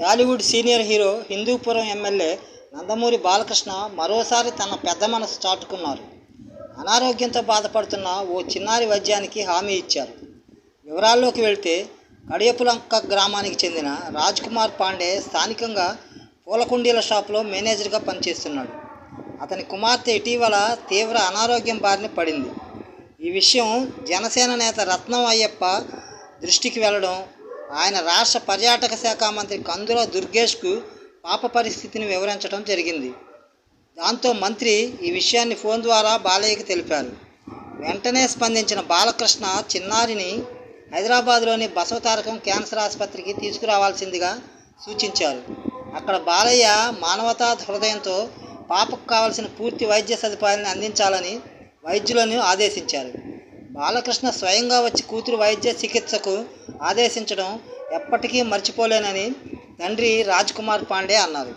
Tollywood senior hero Hindupuram MLA Nandamuri Balakrishna మరోసారి తన పెద్ద మనసు చాటుకున్నారు. అనారోగ్యంతో బాధపడుతున్న ఓ చిన్నారి వైద్యానికి హామీ ఇచ్చారు. వివరాల్లోకి వెళ్తే కడియపులంక గ్రామానికి చెందిన రాజ్ కుమార్ పాండే స్థానికంగా పూలకుండీల షాప్లో మేనేజర్గా పనిచేస్తున్నాడు. అతని కుమార్తె ఇటీవల తీవ్ర అనారోగ్యం బారిన పడింది. ఈ విషయం జనసేన నేత రత్నం అయ్యప్ప దృష్టికి వెళ్ళడం ఆయన రాష్ట్ర పర్యాటక శాఖ మంత్రి కందుల దుర్గేష్కు పాప పరిస్థితిని వివరించడం జరిగింది. దాంతో మంత్రి ఈ విషయాన్ని ఫోన్ ద్వారా బాలయ్యకి తెలిపారు. వెంటనే స్పందించిన బాలకృష్ణ చిన్నారిని హైదరాబాద్లోని బసవతారకం క్యాన్సర్ ఆసుపత్రికి తీసుకురావాల్సిందిగా సూచించారు. అక్కడ బాలయ్య మానవతా హృదయంతో పాపకు కావలసిన పూర్తి వైద్య సదుపాయాలను అందించాలని వైద్యులను ఆదేశించారు. బాలకృష్ణ స్వయంగా వచ్చి కూతురు వైద్య చికిత్సకు ఆదేశించడం ఎప్పటికీ మర్చిపోలేనని తండ్రి రాజ్ కుమార్ పాండే అన్నారు.